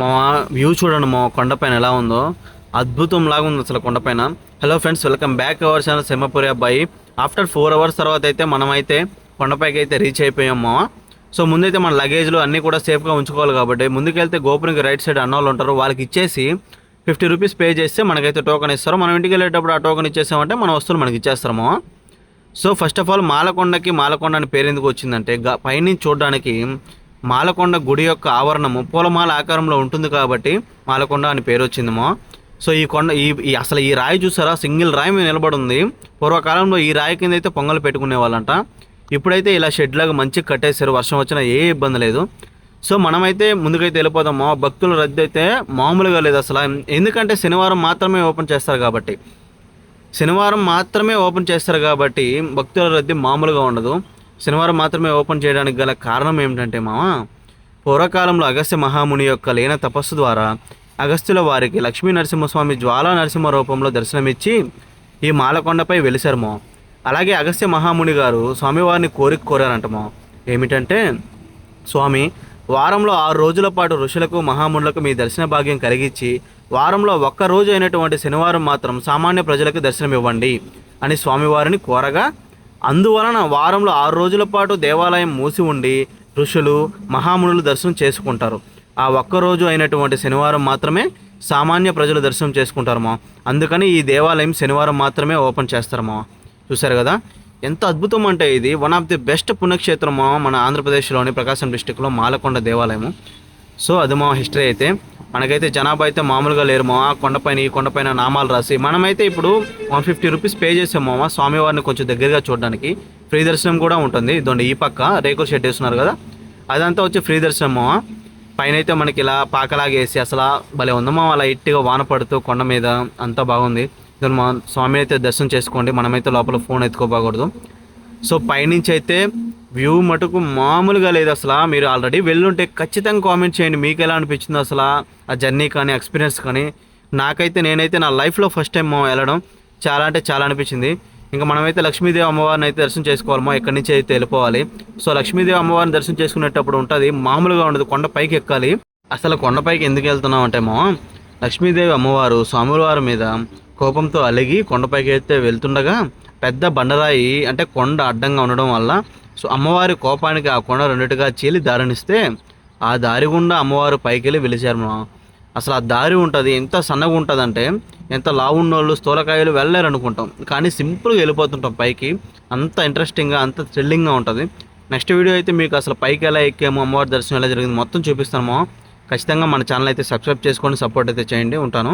మా వ్యూ చూడండి మా కొండపైన ఎలా ఉందో. అద్భుతం లాగా ఉంది అసలు కొండపైన hello friends welcome back our channel Simhapuri అబ్బాయి ఆఫ్టర్ ఫోర్ అవర్స్ తర్వాత అయితే మనమైతే కొండపైకి అయితే రీచ్ అయిపోయాం సో ముందైతే మన లగేజ్లు అన్నీ కూడా సేఫ్గా ఉంచుకోవాలి కాబట్టి ముందుకెళ్తే గోపురంకి రైట్ సైడ్ అన్నోళ్ళు ఉంటారు వాళ్ళకి ఇచ్చేసి ఫిఫ్టీ రూపీస్ పే చేస్తే మనకైతే టోకెన్ ఇస్తారు. మనం ఇంటికి వెళ్ళేటప్పుడు ఆ టోకెన్ ఇచ్చేసామంటే మన వస్తువులు మనకి ఇచ్చేస్తాము సో ఫస్ట్ ఆఫ్ ఆల్ మాలకొండకి మాలకొండ అని పేరు ఎందుకు వచ్చిందంటే పైనుంచి చూడడానికి మాలకొండ గుడి యొక్క ఆవరణము పూలమాల ఆకారంలో ఉంటుంది కాబట్టి మాలకొండ అని పేరు వచ్చిందేమో సో ఈ కొండ ఈ అసలు ఈ రాయి చూసారా? సింగిల్ రాయి మీద నిలబడి ఉంది పూర్వకాలంలో ఈ రాయి కింద అయితే పొంగలు పెట్టుకునే వాళ్ళంట ఇప్పుడైతే ఇలా షెడ్ లాగా మంచిగా కట్టేశారు. వర్షం వచ్చినా ఏ ఇబ్బంది లేదు. సో మనమైతే ముందుకైతే వెళ్ళిపోదాము భక్తుల రద్దీ అయితే మామూలుగా లేదు అసలు. ఎందుకంటే శనివారం మాత్రమే ఓపెన్ చేస్తారు కాబట్టి. శనివారం మాత్రమే ఓపెన్ చేస్తారు కాబట్టి భక్తుల రద్దీ మామూలుగా ఉండదు. శనివారం మాత్రమే ఓపెన్ చేయడానికి గల కారణం ఏమిటంటే మామ పూర్వకాలంలో అగస్త్య మహాముని యొక్క లీన తపస్సు ద్వారా అగస్త్యుల వారికి లక్ష్మీ నరసింహస్వామి జ్వాలా నరసింహ రూపంలో దర్శనమిచ్చి ఈ మాలకొండపై వెలిశారమో అలాగే అగస్త్య మహాముని గారు స్వామివారిని కోరిక కోరారంటమో ఏమిటంటే స్వామి వారంలో ఆరు రోజుల పాటు ఋషులకు మహామునులకు మీ దర్శన భాగ్యం కలిగించి వారంలో ఒక్క రోజు అయినటువంటి శనివారం మాత్రం సామాన్య ప్రజలకు దర్శనం ఇవ్వండి అని స్వామివారిని కోరగా అందువలన వారంలో ఆరు రోజుల పాటు దేవాలయం మూసి ఉండి ఋషులు మహామునులు దర్శనం చేసుకుంటారు. ఆ ఒక్క రోజు అయినటువంటి శనివారం మాత్రమే సామాన్య ప్రజలు దర్శనం చేసుకుంటారు మా అందుకని ఈ దేవాలయం శనివారం మాత్రమే ఓపెన్ చేస్తారు మా చూశారు కదా? ఎంత అద్భుతం అంటే ఇది. వన్ ఆఫ్ ది బెస్ట్ పుణ్యక్షేత్రము మన ఆంధ్రప్రదేశ్లోని ప్రకాశం డిస్టిక్లో మాలకొండ దేవాలయము. సో అది మా హిస్టరీ అయితే. మనకైతే జనాభా అయితే మామూలుగా లేరు మామ కొండపైన ఈ కొండపైన నామాలు రాసి మనమైతే ఇప్పుడు వన్ ఫిఫ్టీ రూపీస్ పే చేసాం మామ స్వామివారిని కొంచెం దగ్గరగా చూడడానికి. ఫ్రీ దర్శనం కూడా ఉంటుంది. ఇదండి ఈ పక్క రేకుల షెడ్ వేస్తున్నారు కదా. అదంతా వచ్చి ఫ్రీ దర్శనం మామ పైన అయితే మనకి ఇలా పాకలాగేసి అసలు భలే ఉందమ్మా అలా ఇట్టిగా వాన పడుతూ కొండ మీద అంతా బాగుంది. దాని మా స్వామి అయితే దర్శనం చేసుకోండి. మనమైతే లోపల ఫోన్ ఎత్తుకోబోకూడదు. సో పైనుంచి అయితే వ్యూ మటుకు మామూలుగా లేదు అసలు. మీరు ఆల్రెడీ వెళ్ళుంటే ఖచ్చితంగా కామెంట్ చేయండి. మీకు ఎలా అనిపించింది అసలు ఆ జర్నీ కానీ ఎక్స్పీరియన్స్ కానీ. నాకైతే నేనైతే నా లైఫ్లో ఫస్ట్ టైం వెళ్ళడం చాలా అంటే చాలా అనిపించింది. ఇంకా మనమైతే లక్ష్మీదేవి అమ్మవారిని అయితే దర్శనం చేసుకోవాలమో ఇక్కడి నుంచి అయితే వెళ్ళిపోవాలి. సో లక్ష్మీదేవి అమ్మవారిని దర్శనం చేసుకునేటప్పుడు ఉంటుంది మామూలుగా ఉండదు కొండ పైకి ఎక్కాలి. అసలు కొండపైకి ఎందుకు వెళ్తున్నాం అంటేమో లక్ష్మీదేవి అమ్మవారు స్వామివారి మీద కోపంతో అలిగి కొండపైకి అయితే వెళ్తుండగా పెద్ద బండరాయి అంటే కొండ అడ్డంగా ఉండడం వల్ల సో అమ్మవారి కోపానికి ఆ కొండ రెండిటిగా చీలి దారినిస్తే ఆ దారి గుండా అమ్మవారు పైకి వెళ్ళి వెలిచారు అసలు ఆ దారి ఉంటుంది ఎంత సన్నగా ఉంటుంది అంటే ఎంత లావున్నోళ్ళు స్థూలకాయలు వెళ్ళలేరు అనుకుంటాం కానీ సింపుల్గా వెళ్ళిపోతుంటాం పైకి. అంత ఇంట్రెస్టింగ్గా అంత థ్రిల్లింగ్గా ఉంటుంది. నెక్స్ట్ వీడియో అయితే మీకు అసలు పైకి ఎలా ఎక్కాము అమ్మవారి దర్శనం ఎలా జరిగింది మొత్తం చూపిస్తాము ఖచ్చితంగా మన ఛానల్ అయితే సబ్స్క్రైబ్ చేసుకొని సపోర్ట్ అయితే చేయండి. ఉంటాను.